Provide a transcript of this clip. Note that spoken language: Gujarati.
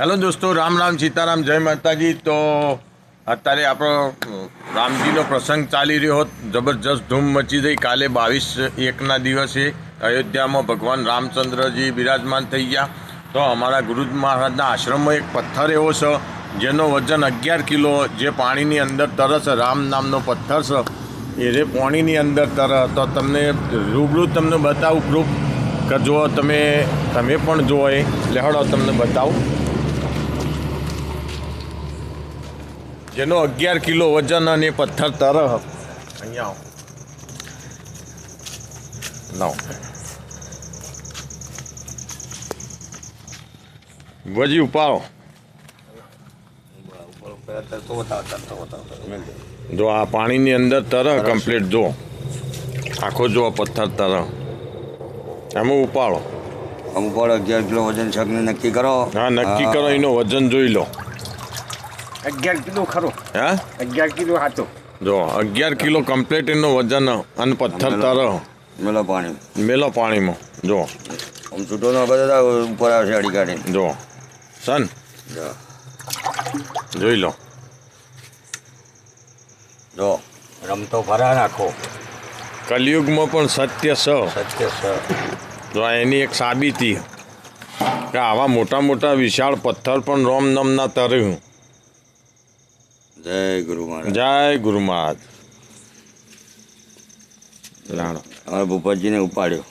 હેલો દોસ્તો, રામ રામ, સીતારામ, જય માતાજી. તો અત્યારે આપણો રામજીનો પ્રસંગ ચાલી રહ્યો હોત. જબરજસ્ત ધૂમ મચી ગઈ. કાલે બાવીસ એકના દિવસે અયોધ્યામાં ભગવાન રામચંદ્રજી બિરાજમાન થઈ ગયા. તો અમારા ગુરુ મહારાજના આશ્રમમાં એક પથ્થર એવો છે, જેનો વજન અગિયાર કિલો જે પાણીની અંદર તરે છે રામ નામનો પથ્થર છે, એ રે પાણીની અંદર તરે, તો તમને રૂબરૂ તમને બતાવું, પ્રૂફ. કે જો તમે તમે પણ જુઓ એ, લેહડો તમને બતાવું. જેનો અગિયાર કિલો વજન અને પથ્થર તર અહીંયા આવો. લાવો. વજી ઉપાડો. જો આ પાણીની અંદર તર કમ્પ્લીટ જો. આખો જો પથ્થર તરહ. એમાં ઉપાડો. ઉપાડો અગિયાર કિલો વજન છે નક્કી કરો. હા નક્કી કરો એનો વજન જોઈ લો. અગિયાર કિલો ખરો. હે? અગિયાર કિલો હાથો જો અગિયાર કિલો કમ્પ્લેટ એનું વજન અને પથ્થર તર. મેલો પાણી. મેલો પાણીમાં. જો. આમ છૂટો ના બધા ઉપર આવશે અડી કાઢી જો. સન. જોઈ લો. જો. રમતો ભરા નાખો. કલયુગમાં પણ સત્ય સ. સત્ય સ. જો આ એની એક સાબિતી. કે આવા મોટા મોટા વિશાળ પથ્થર પણ રોમ નમના તર્યું. જય ગુરુ મહારાજ. જય ગુરુ મહારાજ. રાણો. અમારા ભૂપતજીને ઉપાડ્યો.